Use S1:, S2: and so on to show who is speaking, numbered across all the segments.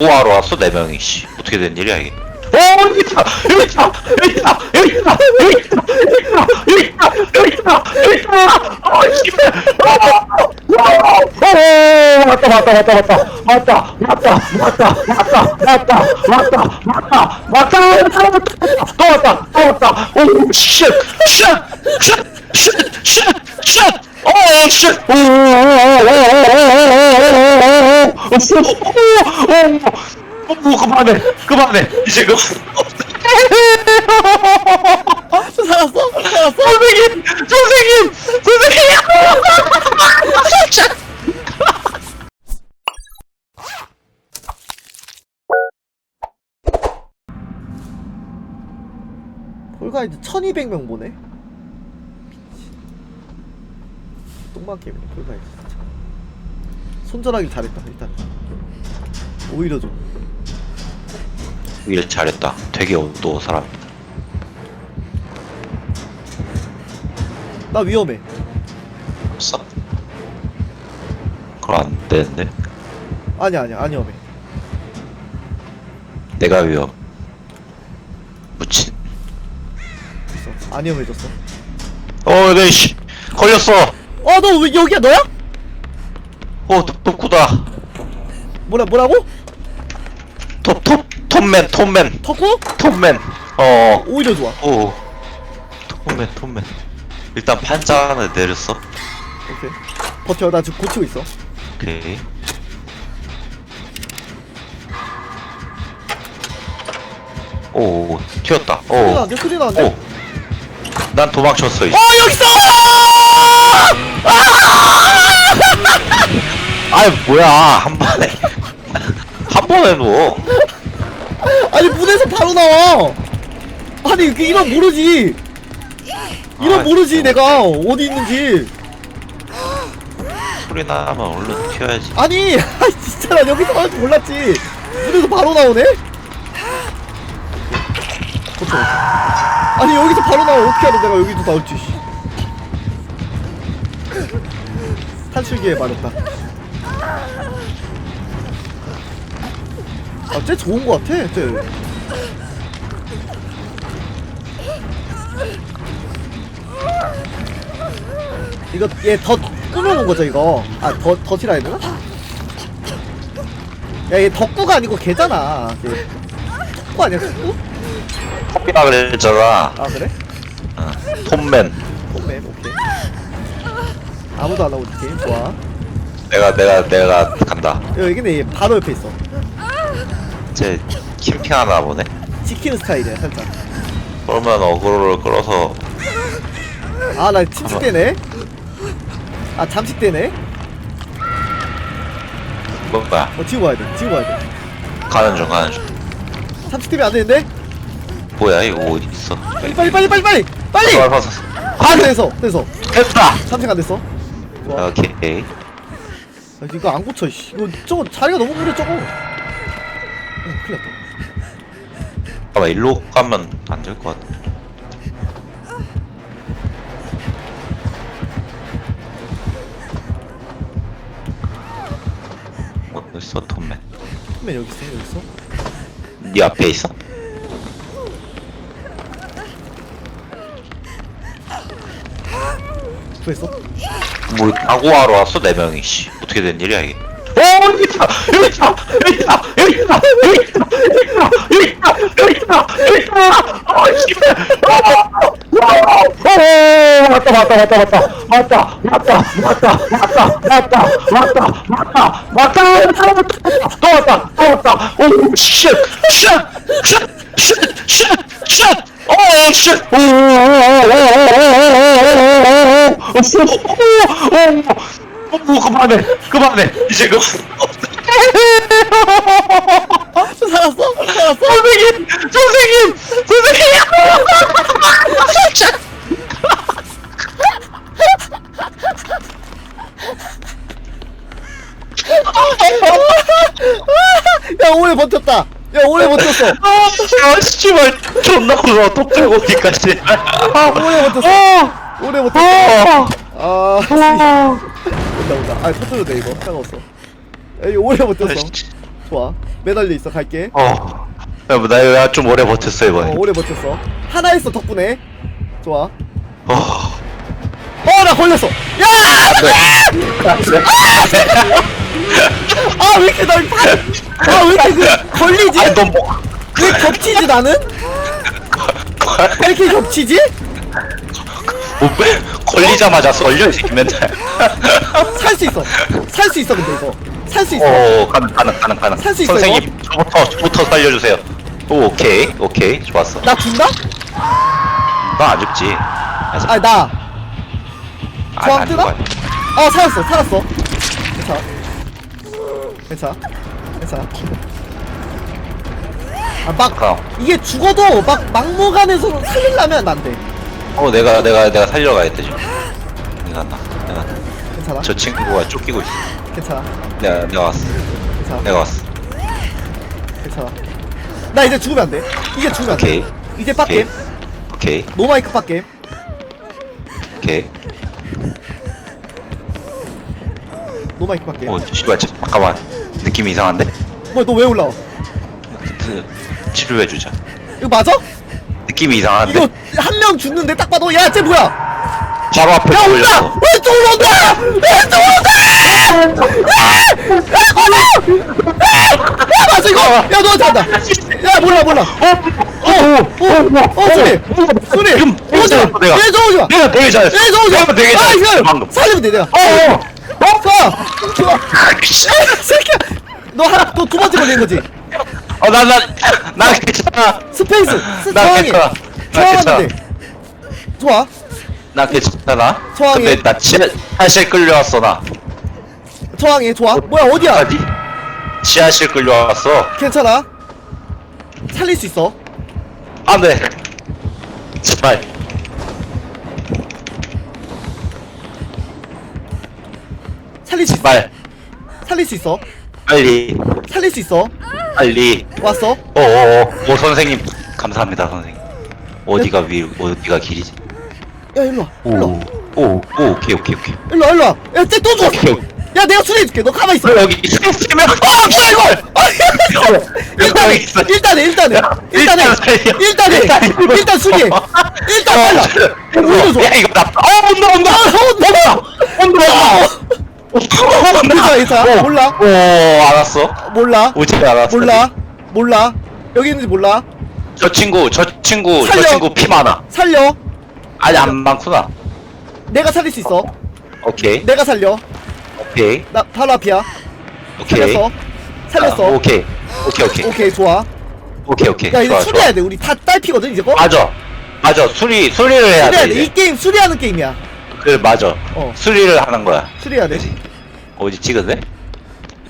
S1: 뭐하러 왔어 네 명이 씨. 어떻게 된 일이야 이게? 어 여기 있다! 여기 있다! 여기 있다! 여기 있다! 여기 있다! 여기 있다! 여기 있다! 여기 있다! 어 씨발! 어, 어, 왔다 왔다 왔다 왔다 왔다! 왔다 왔다 왔다 왔다 왔다 왔다 왔다! 왔다! 또 왔다! 또 왔다! 오쉣쉣쉣쉣쉣쉣 오오오오오 오 오 오 오 오 오 오 오 그만해 그만해 이제 그? 선생님 선생님 선생님
S2: 폴가이드 1200명 보네? 똥만 폴가이드 진짜 손절하길 잘했다 일단 오히려 좀.
S1: 일 잘했다. 되게 어두워 사람.
S2: 나 위험해.
S1: 없어? 그럼 안 되는데?
S2: 아니야 아니야. 안 위험해.
S1: 내가 위험. 무친.
S2: 있어. 안 위험해졌어.
S1: 어네씨. 걸렸어
S2: 어너왜 여기야 너야?
S1: 어 톱쿠다.
S2: 뭐라 뭐라고?
S1: 톱 톱 톱맨 톱맨.
S2: 턱구?
S1: 톱맨. 어오
S2: 오히려 좋아.
S1: 톱맨 톱맨. 일단 판자 하나 내렸어.
S2: 오케이. 버텨 나 지금 고치고 있어.
S1: 오케이. 오 튀었다.
S2: 소리 나는데? 소리 나는데?
S1: 오 난 도망쳤어 이제.
S2: 어 여기 있어!
S1: 아이 뭐야. 한 번에. 한 번에 뭐
S2: 아니 문에서 바로 나와. 아니 그 이런 모르지. 이런
S1: 아,
S2: 모르지. 내가. 어디 있는지.
S1: 소리 나면 얼른 튀어야지.
S2: 아니 아 진짜 나 여기서 나올 줄 몰랐지. 문에서 바로 나오네? 그쵸 아니 여기서 바로 나오면 어떻게 알아 내가 여기서 나올지 씨. 탈출기에 말했다. 아쟤 좋은 거 같아 쟤. 이거 얘덧 꾸며놓은 거죠 이거? 아덧 덧이라 해야 되나? 야얘 덕구가 아니고 걔잖아. 얘 덕구 아니야 덕구?
S1: 커피라 그랬잖아.
S2: 아 그래?
S1: 어, 톱맨.
S2: 톰맨 오케이 아무도 안 하고 있지. 좋아.
S1: 내가 내가 내가 간다.
S2: 여기 근데 얘 바로 옆에 있어.
S1: 쟤 캠핑하나 보네.
S2: 지키는 스타일이야 살짝.
S1: 그러면 어그로를 끌어서
S2: 아 나 침식되네? 아 잠식되네?
S1: 뭐야?
S2: 어 지우고 가야 돼 지우고 가야 돼.
S1: 가는 중 가는 중.
S2: 잠식되면 안 되는데?
S1: 뭐야 이거 어디 있어?
S2: 빨리 빨리 빨리 빨리! 빨리! 빨리
S1: 아, 봤어.
S2: 아 됐어 됐어.
S1: 됐다!
S2: 잠식 안 됐어
S1: 오케이.
S2: 아, 이거 안 고쳐 씨. 이거 저거 자리가 너무 무려 저거. 응, 큰일 났다.
S1: 잠깐만 일로 가면 안 될 것 같아. 어디 있어 톰맨
S2: 톰맨 여기 있어 여기 있어?
S1: 네 앞에 있어?
S2: 구했어
S1: 뭐 사고하러 왔어 네 명이. 씨 어떻게 된 일이야 이게? 어 여기 있다! 여기 있다! 여기 있다! 여기 있다! 여기 있다! 여기 있다! 여기 있다! 여기 있다! 어 씨발! 오 왔다 왔다 왔다 왔다. 왔다 왔다 왔다 왔다 왔다 왔다 왔다 왔다. 또 왔다 또 왔다. 오쉣쉣쉣쉣쉣오 오오오오 오 오 오 오 오 오 오 오 그만해 그만해 이제 그
S2: 살았어 살았어
S1: 선생님 선생님 선생님
S2: 야 오래 버텼다 야 오래 버텼어.
S1: 아 씨발 존나 울어 톡 들고 오니까지.
S2: 아 오래 버텼어. 오래 버텼어. 아 온다 온다. 아 터뜨려도 돼 이거. 상관없어. 야 이거 오래 버텼어. 좋아. 매달려 있어 갈게.
S1: 어. 야, 뭐, 나, 나좀 오래 버텼어,
S2: 어
S1: 이번에.
S2: 오래 버텼어. 하나 했어 덕분에. 좋아.
S1: 어.
S2: 어 나 걸렸어. 야! 아왜 이렇게 날 아 왜 이렇게 그 걸리지?
S1: 아니, 너 뭐.
S2: 왜 겹치지 나는? 왜 이렇게 겹치지?
S1: 뭐, 왜? 걸리자마자 설려, 이 새끼 맨날.
S2: 살 수 있어 살 수 있어 근데 이거 살 수 있어
S1: 어, 가능, 가능, 가능, 가능.
S2: 살수 있어요?
S1: 선생님, 저부터, 저부터 살려주세요. 오, 오케이, 오케이, 좋았어.
S2: 나 죽나?
S1: 넌안 죽지.
S2: 아니 나
S1: 안,
S2: 저항
S1: 안
S2: 뜨나?
S1: 죽어요.
S2: 아 살았어 살았어 괜찮아 괜찮아 괜찮아 아막
S1: 그럼.
S2: 이게 죽어도 막 막무가내서 살리려면 안 돼
S1: 어, 내가, 내가, 내가 살려가야겠다, 지금. 내가 나, 내가.
S2: 괜찮아
S1: 저 친구가 쫓기고 있어.
S2: 괜찮아
S1: 내가, 내가 왔어.
S2: 괜찮아
S1: 내가 왔어.
S2: 괜찮아 나 이제 죽으면 안 돼 이제 죽으면 안돼
S1: 오케이.
S2: 이제
S1: 오케이.
S2: 빡겜
S1: 오케이,
S2: 노마이크 빡겜
S1: 오케이.
S2: 노마이크 빡겜
S1: 어, 씨발, 저- 잠깐만. 느낌이 이상한데?
S2: 뭐야 너 왜 올라와
S1: 그, 치료해주자.
S2: 이거 맞아?
S1: 느낌이 이상한데?
S2: 이거 한 명 죽는데 딱 봐도 야쟤 뭐야
S1: 바로 앞에
S2: 야 온다! 왼쪽으로 온다! 왼쪽으로 온다! 야 맞아 이거! 야 너한테 한다! 야 몰라 몰라! 어! 어! 어! 소리! 소리!
S1: 지금
S2: 오지마!
S1: 때렸어, 내가.
S2: 얘저 오지 마!
S1: 내가 되게 잘했어.
S2: 얘저 오지 마!
S1: 내가 되게
S2: 아
S1: 잘했어.
S2: 이거
S1: 방금.
S2: 살리면 돼 내가
S1: 어, 어.
S2: 좋아! 좋아!
S1: 씨.
S2: 새끼야! 너 하나 또 두 번째 걸린 거지?
S1: 어, 나, 나, 나 괜찮아.
S2: 스페이스! 스,
S1: 나
S2: 저항해!
S1: 괜찮아. 나
S2: 좋아!
S1: 나 괜찮아.
S2: 저항해.
S1: 근데 나 지, 사실 끌려왔어, 나.
S2: 저항해 좋아! 뭐야 어디야?
S1: 어디? 지하실 끌려왔어.
S2: 괜찮아 살릴 수 있어
S1: 안 돼. 제발.
S2: 살릴 수 있어
S1: 말.
S2: 살릴 수 있어
S1: 빨리.
S2: 살릴 수 있어
S1: 빨리.
S2: 왔어
S1: 어어어. 오, 선생님. 감사합니다, 선생님. 어디가 위, 어디가 길이지?
S2: 야 일로와
S1: 오,
S2: 일로 와
S1: 오, 오, 오케이, 오케이, 오케이.
S2: 일로 와 일로 와 야 쟤또 죽었어
S1: 오케이, 오케이.
S2: 야 내가 수리해줄게 너 가만히 있어
S1: 너 여기 있으면 아,
S2: 없어 이걸
S1: 여기 있어. 야,
S2: 일단해
S1: 일단 살려.
S2: 일단해
S1: 일단 이거.
S2: 일단 수리해 일단 빨라
S1: 야,
S2: 줘
S1: 이거 나, 어, 온다, 온다! 온다! 온다!
S2: 괜찮 아 괜찮아
S1: 어.
S2: 몰라
S1: 오, 알았어.
S2: 몰라
S1: 오지 알았어.
S2: 몰라 몰라 여기 있는지 몰라
S1: 저 친구, 저 친구,
S2: 살려.
S1: 저 친구 피 많아.
S2: 살려
S1: 아니, 안 많구나.
S2: 내가 살릴 수 있어
S1: 오케이,
S2: 내가 살려
S1: 오케이,
S2: 나 바로 앞이야
S1: 오케이.
S2: 살렸어 살렸어
S1: 아, 오케이, 오케이, 오케이.
S2: 오케이 좋아
S1: 오케이, 오케이.
S2: 야 이제
S1: 좋아,
S2: 수리해야
S1: 좋아.
S2: 돼 우리 다 딸피거든 이제 거
S1: 맞아. 맞아. 수리, 수리를 해야
S2: 수리해야
S1: 돼.
S2: 돼이. 게임 수리하는 게임이야
S1: 그래, 맞아.
S2: 어
S1: 수리를 하는 거야.
S2: 수리해야 돼
S1: 그지? 어디 찍었네?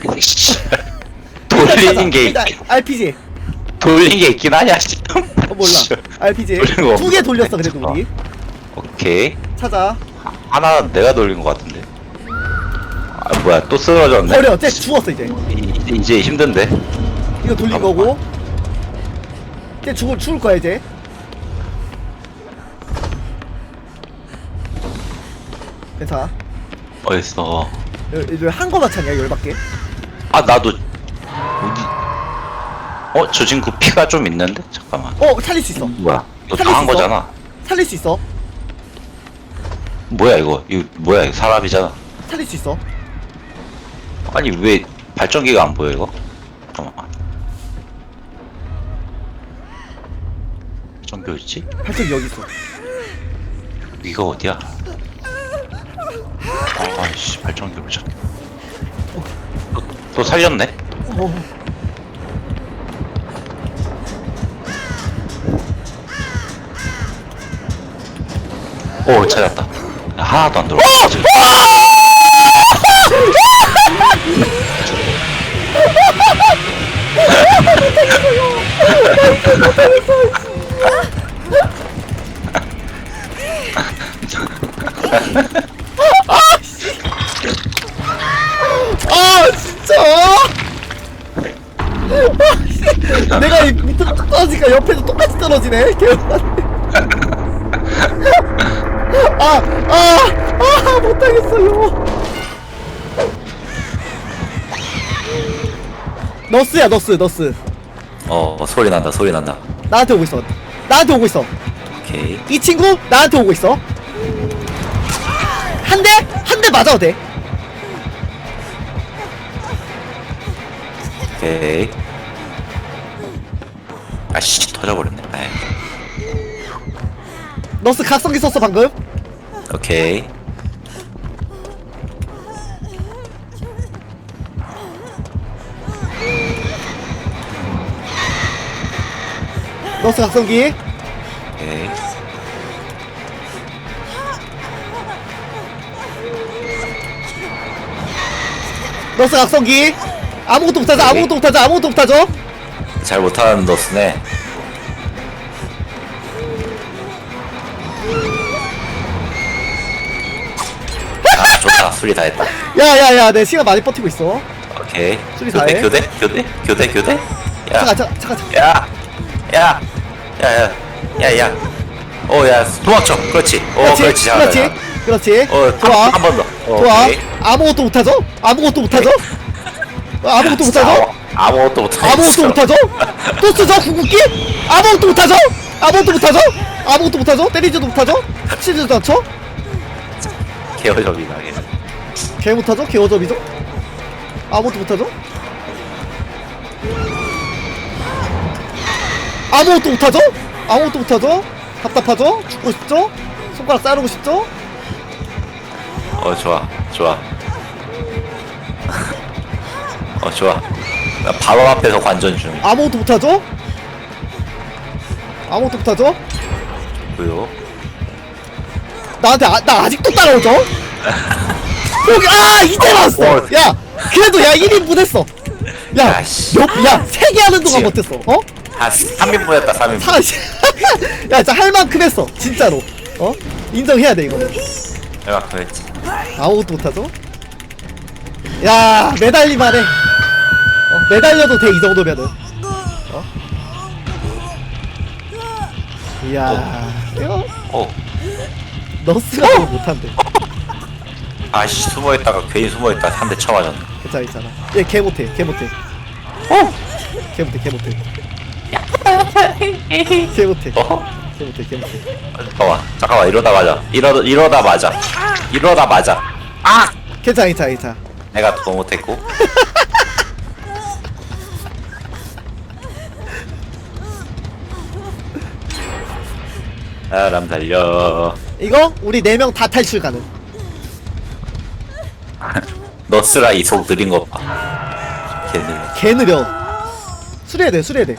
S1: 돌리는 게,
S2: RPG
S1: 돌리는 게 있긴 하냐, 씨.
S2: 어 몰라 RPG
S1: 돌리는
S2: 거두개
S1: 없어.
S2: 돌렸어 그래도
S1: 어.
S2: 우리
S1: 오케이.
S2: 찾아
S1: 하나 내가 돌린 것 같은데. 아, 뭐야, 또 쓰러졌네?
S2: 버려 쟤 죽었어 이제
S1: 이, 이제, 힘든데?
S2: 이거 돌린. 거고 쟤 죽을 죽을 거야 이제 괜찮아
S1: 어딨어.
S2: 이제 한 거만 찾냐 열받게
S1: 아, 나도, 어디, 어, 저 친구 피가 좀 있는데? 잠깐만.
S2: 어 살릴 수 있어
S1: 뭐야, 이거
S2: 살릴 다한수 있어?
S1: 거잖아.
S2: 살릴 수 있어
S1: 뭐야, 이거. 이거 뭐야, 이거 사람이잖아.
S2: 살릴 수 있어
S1: 아니, 왜 발전기가 안 보여, 이거? 잠깐만. 발전기 어딨지?
S2: 발전기 여기 있어
S1: 이거 어디야? 아이씨, 발전기를 찾 또, 또 살렸네?
S2: 어.
S1: 오, 찾았다. 하나도 안 들어.
S2: 아 진짜 아, 씨. 내가 이 밑으로 뚝 떨어지니까 옆에도 떨어지네 개운하네 아아아 못하겠어요. 너스야 너스 너스.
S1: 어 소리 난다 소리 난다.
S2: 나한테 오고 있어. 나한테 오고 있어.
S1: 오케이.
S2: 이 친구 나한테 오고 있어. 한 대? 한 대 맞아도 돼.
S1: 오케이 아씨 터져버렸네. 아이,
S2: 너스 각성기 썼어 방금?
S1: 오케이.
S2: 너스 각성기?
S1: 오케이.
S2: 너스 각성기? 아무것도 못하죠 아무것도 못하죠 아무것도 못하죠
S1: 잘 못하는 너스네 아 좋다 수리 다 했다
S2: 야야야 내 시간 많이 버티고 있어
S1: 오케이
S2: 수리 다
S1: 교대
S2: 해?
S1: 교대 교대 교대 교대
S2: 잠깐 잠깐 잠깐 잠깐.
S1: 야, 야, 야, 야, 야, 야. 오, 야, 도망쳐. 그렇지. 오,
S2: 그렇지
S1: 그렇지. 잘한다,
S2: 그렇지
S1: 잘한다.
S2: 그렇지
S1: 어,
S2: 좋아
S1: 한번 더. 어,
S2: 좋아
S1: 오케이.
S2: 아무것도 못하죠 아무것도 못하죠 어, 아무것도 못하죠
S1: 아무- 아무것도 못하겠어.
S2: 아무것도 못하죠? 또 쓰죠? 궁극기? 아무것도 못하죠? 아무것도 못하죠? 아무것도 못하죠? 때리지도 못하죠? 치지도 않죠?
S1: 개어적이 나게.
S2: 개 못하죠? 개어접이죠? 아무것도 못하죠? 아무것도 못하죠? 아무것도 못하죠? 답답하죠? 죽고 싶죠? 손가락 자르고 싶죠?
S1: 어, 좋아, 좋아. 어, 좋아. 나 바로 앞에서 관전 중.
S2: 아무것도 못하죠 아무것도 못하죠
S1: 고요.
S2: 나한테 아, 나 아직도 따라오죠? 여기 아 이제 나왔어.
S1: 어.
S2: 야 그래도 야 1인분 했어. 야,
S1: 야, 씨.
S2: 야세 개 하는 동안. 못했어. 어?
S1: 한 3인분 했다, 3인분.
S2: 사, 야 진짜 할 만큼 했어. 진짜로. 어? 인정해야 돼 이거.
S1: 내가 그랬지.
S2: 아무것도 못하죠? 야 매달리만 해. 어, 매달려도 돼 이 정도면은. 어? 이야 이거
S1: 어,
S2: 너스가 더 못한대.
S1: 아씨, 숨어있다가 괜히 숨어있다 한 대 쳐맞았네.
S2: 괜찮아 괜찮아 얘개 못해 개 못해 어? 개 못해 개 못해 개 못해
S1: 어?
S2: 개 못해 개 못해
S1: 잠깐만, 잠깐만, 이러다 맞아. 이러, 이러다 맞아. 이러다 맞아. 아!
S2: 괜찮아 괜찮아 괜찮아
S1: 내가 더 못했고. 사람 달려.
S2: 이거? 우리 네 명 다 탈출 가능.
S1: 너스라 이속 느린 것 봐. 걔들.
S2: 개 느려. 수리해야 돼 수리해야 돼.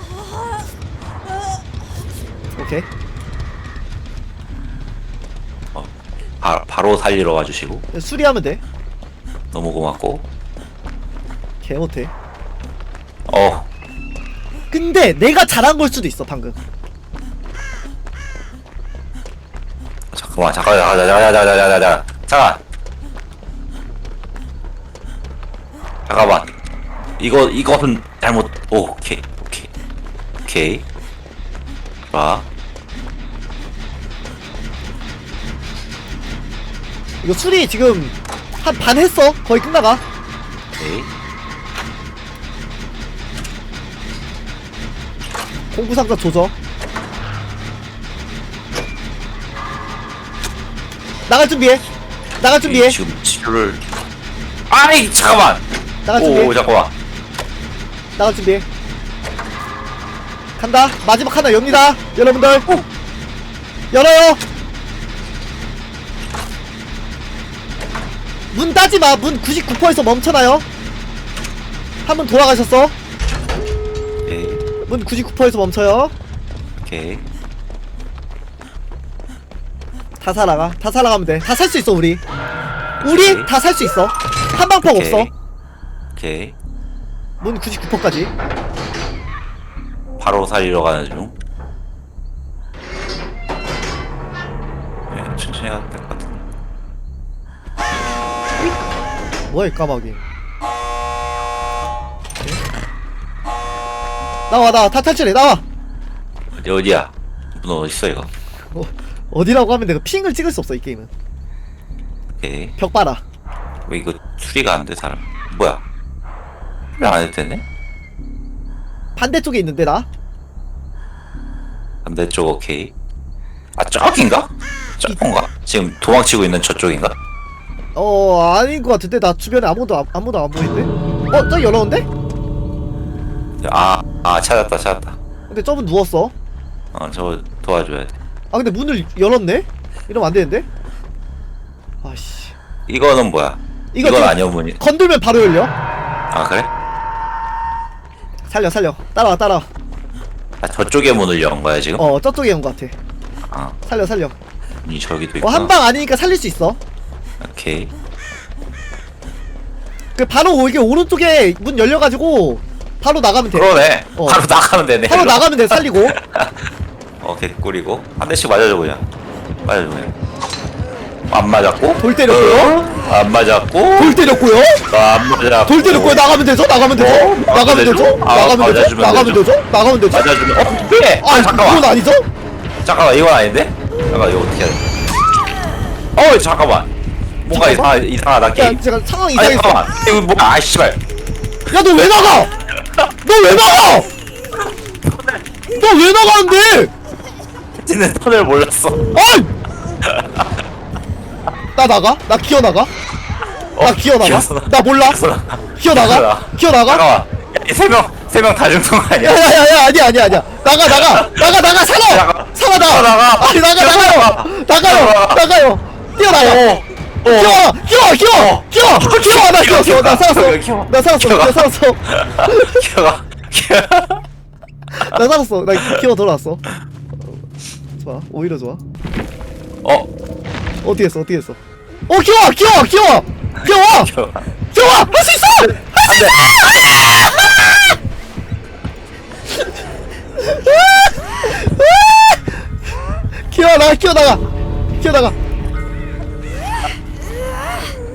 S2: 오케이.
S1: 어, 바, 바로 살리러 와주시고.
S2: 수리하면 돼.
S1: 너무 고맙고.
S2: 개 못해.
S1: 어,
S2: 근데 내가 잘한 걸 수도 있어 방금
S1: 잠깐만, 잠깐, 잠깐, 잠깐, 잠깐, 잠깐, 잠깐, 잠깐. 잠깐만. 이거 이거는 잘못. 오, 오케이, 오케이, 오케이. 봐.
S2: 이거 수리 지금 한 반 했어 거의 끝나가
S1: 오케이.
S2: 공구상자 조져 나갈 준비해. 나갈 준비해.
S1: 지금 치료를. 아이, 잠깐만.
S2: 나갈
S1: 오,
S2: 준비해.
S1: 잠깐만.
S2: 나갈 준비해. 간다. 마지막 하나 엽니다. 여러분들. 열어요. 문 따지 마. 문 99%에서 멈춰놔요. 한 번 돌아가셨어.
S1: 오케이,
S2: 문 99%에서 멈춰요.
S1: 오케이.
S2: 다 살아가 다 살아가면 돼다 살 수 있어 우리 우리
S1: 오케이.
S2: 다 살 수 있어 한방폭
S1: 오케이.
S2: 없어
S1: 오케이.
S2: 문 99%까지
S1: 바로 살리러 가는 중. 네, 천천히 가도 될 것 같은데.
S2: 뭐야 이 까마귀 나와 나와 다 탈출해 나와
S1: 어디 어디야? 너 어디 있어 이거?
S2: 어, 어디라고 하면 내가 핑을 찍을 수 없어 이 게임은
S1: 오케이.
S2: 벽 봐라
S1: 왜 이거 수리가 안 돼 사람? 뭐야? 수리 안 해도 되네?
S2: 반대쪽에 있는데 나
S3: 반대쪽 오케이 아 저긴가? 저건가? 지금 도망치고 있는 저쪽인가?
S2: 어 아닌 것 같은데 나 주변에 아무도 안- 아무도 안 보이는데 어 저기 열어온데
S3: 아, 아 찾았다 찾았다
S2: 근데 저분 누웠어
S3: 어 저거 도와줘야 돼
S2: 아 근데 문을 열었네? 이러면 안 되는데? 아씨.
S3: 이거는 뭐야?
S2: 이거
S3: 이건
S2: 지금-
S3: 아니야 문이.
S2: 건들면 바로 열려.
S3: 아 그래?
S2: 살려 살려. 따라와 따라와.
S3: 아 저쪽에 문을 연 거야 지금?
S2: 어 저쪽에 온것 같아.
S3: 아.
S2: 살려 살려.
S3: 문이 저기도
S2: 어
S3: 있구나.
S2: 한방 아니니까 살릴 수 있어.
S3: 오케이.
S2: 그 바로 이게 오른쪽에 문 열려가지고 바로 나가면 돼.
S3: 그러네.
S2: 어.
S3: 바로 나가면 되네
S2: 바로. 나가면 돼 살리고
S3: 어 개꿀이고. 한 대씩 맞아줘 그냥. 맞아줘 그냥. 안 맞았고?
S2: 돌 때렸고요.
S3: 어? 안 맞았고?
S2: 돌 때렸고요?
S3: 어, 안 맞았고.
S2: 돌 때렸고요? 나가면 되죠? 나가면 되죠?
S3: 어?
S2: 나가면
S3: 되죠? 아,
S2: 나가면 되죠?
S3: 맞아주면
S2: 나가면
S3: 되죠?
S2: 나가면 되죠?
S3: 맞아주면 어 왜?
S2: 아
S3: 잠깐만.
S2: 그건 아니죠?
S3: 잠깐만 이건 아닌데? 잠깐 이거 어떻게 해야 돼? 어 잠깐만. 뭔가
S2: 잠깐만.
S3: 이상, 이상하다
S2: 야
S3: 게임.
S2: 제가 상황
S3: 아니
S2: 이상했어.
S3: 잠깐만. 이거 뭐야? 아 씨발.
S2: 야 너 왜 나가? 너 왜 나가? 너 왜 나가는데
S3: 찌는 턴을 몰랐어.
S2: 아이! 나 나가? 나 기어 나가? 나 기어 나가?
S3: 기어서 나-
S2: 나 몰라?
S3: 기어서 나-
S2: 기어 나가?
S3: 기어
S2: 나가?
S3: 잠깐만. 세명 세 명다 죽는 거 아니야?
S2: 야야야야 아니야 아니야 아니야. 나가 나가. 나가 나가 살아!
S3: 나가.
S2: 살아 나가
S3: 나가.
S2: 아니 나가 나가요. 나가요.
S3: 나가.
S2: 나가요. 뛰어나요. 기어 기어 기어 기어 기어 나
S3: 기어,
S2: 기어 나 살았어. 나 살았어. 나 살았어.
S3: 기어가 기어
S2: 나 살았어. 나 기어 돌아왔어 좋아. 오히려 좋아.
S3: 어?
S2: 어떻게 했어 어떻게 했어 어 기어 기어 기어 기어
S3: 기어
S2: 기어! 할 수 있어!
S3: 안돼.
S2: 기어 나가 기어 나가! 기어 나가!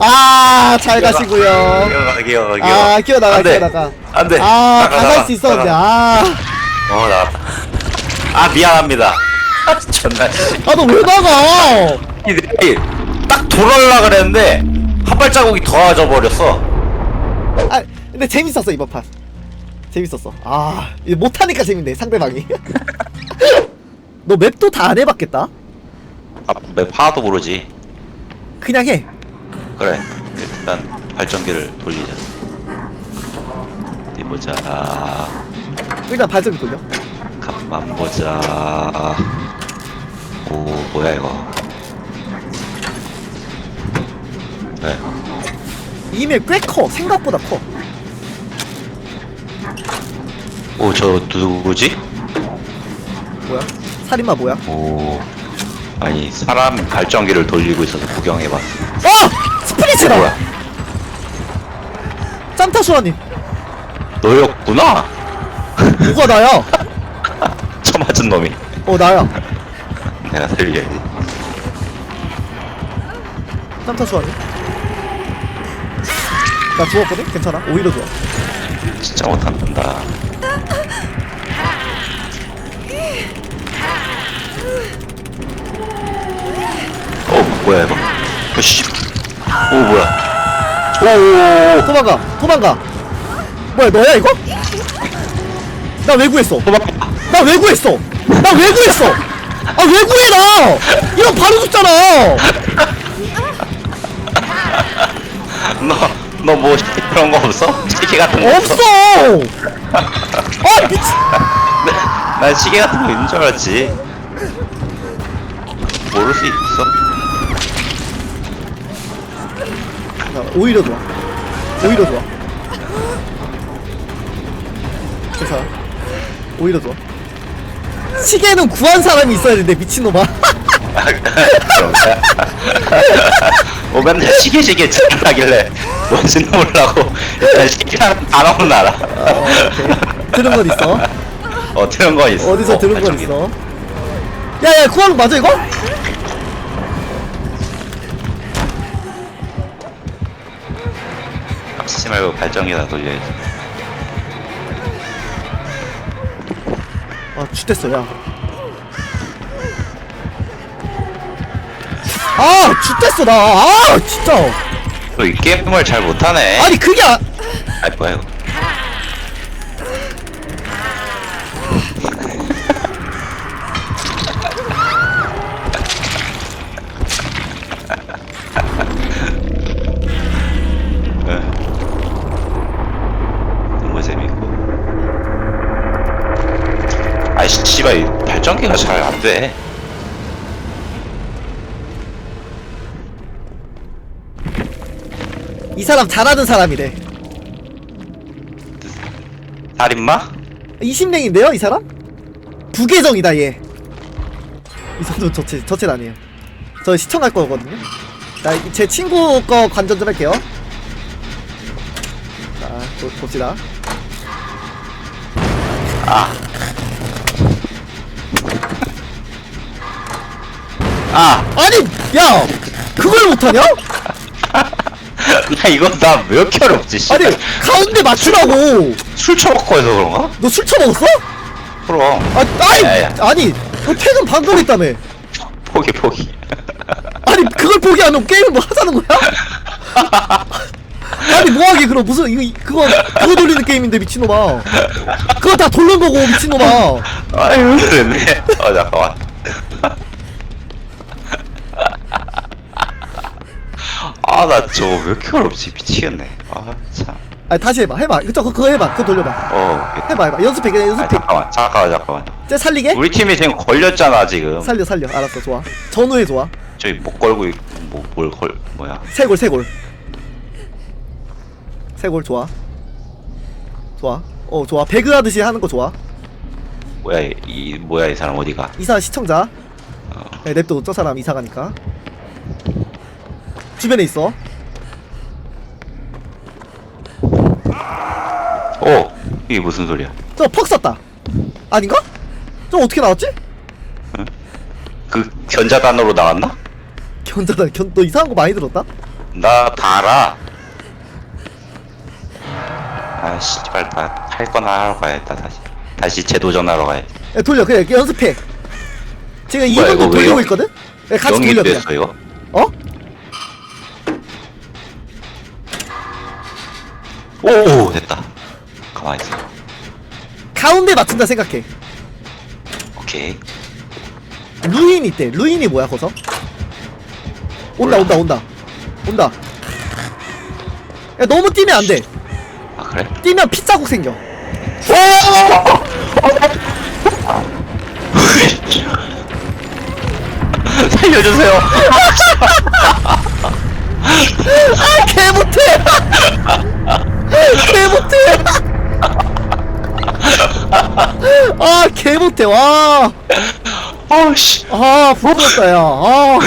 S2: 아잘 가시고요.
S3: 기어가 기어가 기어
S2: 아 기어 나가
S3: 안돼.
S2: 기어 나가.
S3: 안돼.
S2: 아
S3: 나가,
S2: 다갈
S3: 나가,
S2: 수 있었는데. 아아너
S3: 어 나왔다 아 미안합니다 존나 씨.
S2: 왜 나가?
S3: 이들이 딱 돌아올라 그랬는데 한 발자국이 더 와져 버렸어.
S2: 아 근데 재밌었어 이번 판. 재밌었어. 아 이거 못하니까 재밌네 상대방이. 너 맵도 다 안 해봤겠다?
S1: 아 맵 하나도 모르지.
S2: 그냥 해.
S1: 그래 일단 발전기를 돌리자. 어디 보자.
S2: 일단 발전기 돌려.
S1: 간만 보자 오 뭐야 이거? 네.
S2: 이맵 꽤커. 생각보다 커.
S1: 오 저 누구지?
S2: 뭐야? 살인마 뭐야?
S1: 오 아니 사람 발전기를 돌리고 있어서 구경해봤어
S2: 어! 스프리츠다!
S1: 뭐야?
S2: 짬타수라님.
S1: 너였구나?
S2: 누가 나야?
S1: 저 맞은 놈이.
S2: 어 나야
S1: 내가 살려야지.
S2: 짬타수라님 나 죽었거든? 괜찮아? 오히려 좋아.
S1: 진짜 못한다. 어 뭐야 이거? 어씨. 오 뭐야? 오오오.
S2: 도망가 도망가. 뭐야 너야 이거? 나 왜 구했어?
S1: 도망가.
S2: 나 왜 구했어? 나 왜 구했어 아 왜 구해 나? 이런 바로 죽잖아.
S1: 너너 뭐 그런 거 없어? 시계 같은 거
S2: 없어? 아 미친.
S1: 난 시계 같은 거 있는 줄 알았지. 모를 수 있어.
S2: 야, 오히려 좋아. 오히려 좋아. 괜찮아. 오히려 좋아 시계는 구한 사람이 있어야 되는데 미친놈아
S1: 뭐 맨날 시계 시계 하길래 뭔지 모르라고 일단 시계랑 단어는 알아
S2: 어, 오케이. 들은 건 있어
S1: 어 들은 거 있어
S2: 어디서
S1: 어,
S2: 들은 건
S1: 발전기.
S2: 있어 야야 구하는 거 맞아 이거?
S1: 깝치지 말고 발전기나 돌려야지
S2: 아 죽됐어 야 아, 죽됐어, 나. 아, 진짜.
S1: 너이 게임을 잘 못하네
S2: 아니, 그게, 아,
S1: 알 거야 이거 씨 씨발 이 발전기가 잘 안 돼
S2: 이 사람 잘하는 사람이래
S1: 살인마?
S2: 20랭인데요 이 사람? 부계정이다 얘. 이 정도 저체 저체 아니에요. 저 시청할 거거든요. 자, 제 친구 거 관전 좀 할게요. 자, 보, 봅시다.
S1: 아!
S2: 아니, 야, 그걸 못하냐?
S1: 나 이거 나왜 이렇게 어렵지 씨발
S2: 아니, 가운데 맞추라고.
S1: 술 처먹고 해서 그런가?
S2: 너 술 처먹었어?
S1: 그럼
S2: 아, 아니,
S1: 야, 야.
S2: 아니, 너 퇴근 방금 했다며.
S1: 포기 포기
S2: 아니, 그걸 포기하면 게임을 뭐 하자는 거야? 아니, 뭐하게 그럼 무슨 이거 이- 그거 그거 돌리는 게임인데 미친놈아. 그거 다 돌는 거고 미친놈아.
S1: 아유 그랬네 어 잠깐만 아 나 저거 왜 이렇게 어렵지 미치겠네 아 참
S2: 아니 다시 해봐, 해봐. 그거 그거 해봐, 그거 돌려봐.
S1: 어
S2: 해봐, 해봐. 연습해, 그냥
S1: 아
S2: 연습해.
S1: 잠깐만 잠깐만 잠깐만
S2: 쟤 살리게?
S1: 우리 팀이 지금 걸렸잖아 지금
S2: 살려, 살려. 알았어, 좋아. 전후에 좋아.
S1: 저기 못 걸고 있- 뭐, 뭘 걸, 뭐야
S2: 세골, 세골. 세골 좋아. 좋아. 어, 좋아. 배그 하듯이 하는 거 좋아.
S1: 뭐야 이, 이 뭐야 이 사람 어디가
S2: 이상한 시청자.
S1: 어.
S2: 네, 냅둬. 저 사람 이상하니까. 주변에 있어.
S1: 오 이게 무슨 소리야
S2: 저 퍽 썼다. 아닌가? 저 어떻게 나왔지?
S1: 그 견자단으로 나왔나?
S2: 견자다. 견, 너 이상한 거 많이 들었다?
S1: 나 다 알아 아 씨발 다할 거나 하러 가야겠다 다시 다시 재도전하러 가야지
S2: 야, 돌려. 그래, 연습해. 지금
S1: 뭐야,
S2: 2번도
S1: 이거
S2: 돌리고
S1: 왜요?
S2: 있거든? 야, 같이
S1: 영이
S2: 돌려, 그냥.
S1: 됐어 이거? 오 됐다 가만히 있어
S2: 가운데 맞춘다 생각해.
S1: 오케이
S2: 루인 있대. 루인이 뭐야, 거서? 온다, 온다, 온다. 온다. 야, 너무 뛰면 안 돼.
S1: 아 그래?
S2: 뛰면 피 자국 생겨.
S1: 살려주세요
S2: 아, 개 못해! 개 못해! 아, 개 못해, 와.
S1: 아우씨
S2: 아, 부럽다, 야. 아.